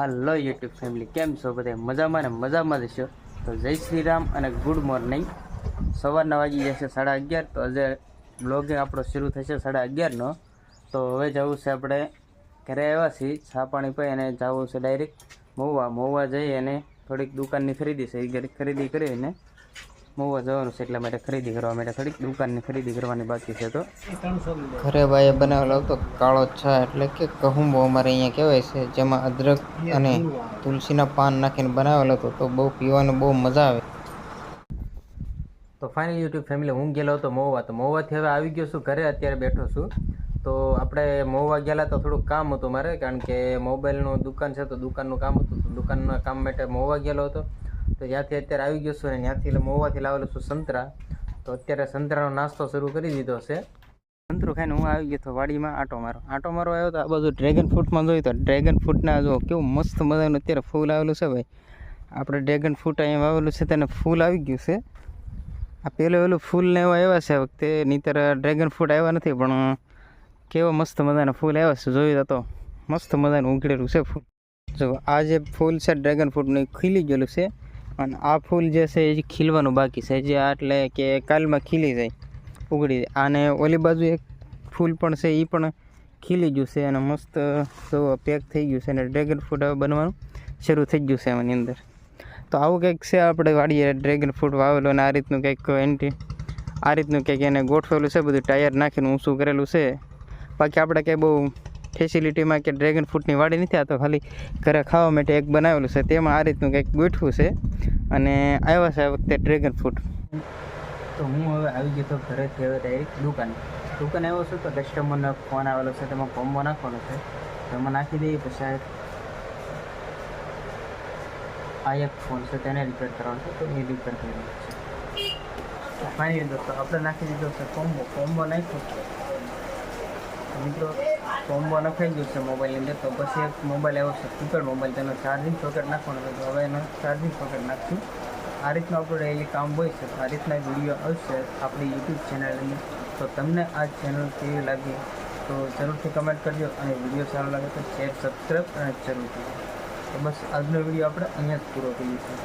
હાલો YouTube family, કેમ છો બધા? મજામાં ને મજામાં જશો તો જય શ્રી રામ અને ગુડ મોર્નિંગ. સવારના વાગી જશે સાડા અગિયાર, તો આજે બ્લોગિંગ આપણો શરૂ થશે સાડા અગિયારનો. તો હવે જવું છે આપણે ઘરે આવ્યા છીએ છા પાણી પી અને જવું છે ડાયરેક્ટ મહુવા મહુવા જઈ અને થોડીક દુકાનની ખરીદી છે, એ ખરીદી કરીને મહુવા જવાનું છે એટલા માટે ખરીદી કરવા માટે થોડીક દુકાનની ખરીદી કરવાની બાકી છે તો. ઘરે ભાઈએ બનાવેલો હતો કાળો ચા એટલે કે કહુંબો અમારે અહીંયા કહેવાય છે જેમાં અદરક અને તુલસીના પાન નાખીને બનાવેલો હતો તો બહુ પીવાની બહુ મજા આવે. તો ફાઇનલ યુટ્યુબ ફેમિલી હું ગયેલો હતો મહુવા તો મહુવાથી હવે આવી ગયો છું ઘરે અત્યારે બેઠો છું. તો આપણે મહુવા ગયેલા તો થોડુંક કામ હતું મારે કારણ કે મોબાઈલનું દુકાન છે તો દુકાનનું કામ હતું તો દુકાનના કામ માટે મોવા ગયેલો હતો. તો ત્યાંથી અત્યારે આવી ગયો છું અને ત્યાંથી એટલે મોવાથી લાવેલો છું સંતરા. તો અત્યારે સંતરાનો નાસ્તો શરૂ કરી દીધો છે. સંતરું ખાઈને હું આવી ગયો તો વાડીમાં આટો મારો. આટો મારો આવ્યો તો આ બાજુ ડ્રેગન ફ્રૂટમાં જોયું તો ડ્રેગન ફ્રૂટના જો કેવું મસ્ત મજાનું અત્યારે ફૂલ આવેલું છે ભાઈ. આપણે ડ્રેગન ફ્રૂટ અહીંયા વાવેલું છે તેને ફૂલ આવી ગયું છે. આ પેલું પેલું ફૂલ ને એવા આવ્યા છે વખતે. નહીંતર ડ્રેગન ફ્રૂટ આવ્યા નથી, પણ કેવા મસ્ત મજાના ફૂલ આવ્યા છે જોયું તો મસ્ત મજાનું ઉઘડેલું છે ફૂલ. જો આ જે ફૂલ છે ડ્રેગન ફ્રૂટનું ખીલી ગયેલું છે. અને આ ફૂલ જે છે એ ખીલવાનું બાકી છે. જે આ એટલે કે કાલમાં ખીલી જાય, ઉગડી જાય. અને ઓલી બાજુ એક ફૂલ પણ છે એ પણ ખીલી ગયું છે અને મસ્ત પેક થઈ ગયું છે અને ડ્રેગન ફ્રૂટ હવે બનવાનું શરૂ થઈ ગયું છે એની અંદર. તો આવું કંઈક છે આપણે વાડીએ ડ્રેગન ફ્રૂટ વાવેલું અને આ રીતનું કંઈક એન્ટી, આ રીતનું કંઈક એને ગોઠવેલું છે, બધું ટાયર નાખીને ઊંચું કરેલું છે. બાકી આપણે કંઈ બહુ ફેસિલિટીમાં કે ડ્રેગન ફ્રૂટની વાડી નથી, આ તો ખાલી ઘરે ખાવા માટે એક બનાવેલું છે. તેમાં આ રીતનું કંઈક ગોઠવું છે અને આવ્યા છે આ વખતે ડ્રેગન ફ્રૂટ તો હું હવે આવી ગયો તો ઘરેથી હવે ડાયરેક્ટ દુકાન. દુકાન આવ્યો છું તો કસ્ટમરનો ફોન આવેલો છે, તેમાં કોમ્બો નાખવાનો છે. તો એમાં નાખી દઈએ પછી આ એક ફોન છે, તેને રિપેર કરવાનો છે, તો એ રિપેર કરી છે. ફાઇનલી દોસ્તો, આપણે નાખી દીધો છે કોમ્બો. કોમ્બો નાખ્યો. છે મિત્રો કોમ્બો નખાઈ ગયું છે મોબાઈલની અંદર, તો પછી એક મોબાઈલ આવ્યો છે કીપેડ મોબાઈલ તેનો ચાર્જિંગ સોકેટ નાખવાનો તો હવે એનો ચાર્જિંગ સોકેટ નાખશું. આ રીતનું આપણું ડેલી કામ હોય છે. આ રીતના વીડિયો આવશે આપણી યુટ્યુબ ચેનલની તો તમને આ ચેનલ કેવી લાગી, તો જરૂરથી કમેન્ટ કરજો અને વીડિયો સારો લાગે તો શેર સબસ્ક્રાઈબ અને જરૂર કરજો તો બસ, આજનો વીડિયો આપણે અહીંયા જ પૂરો કરીએ છીએ.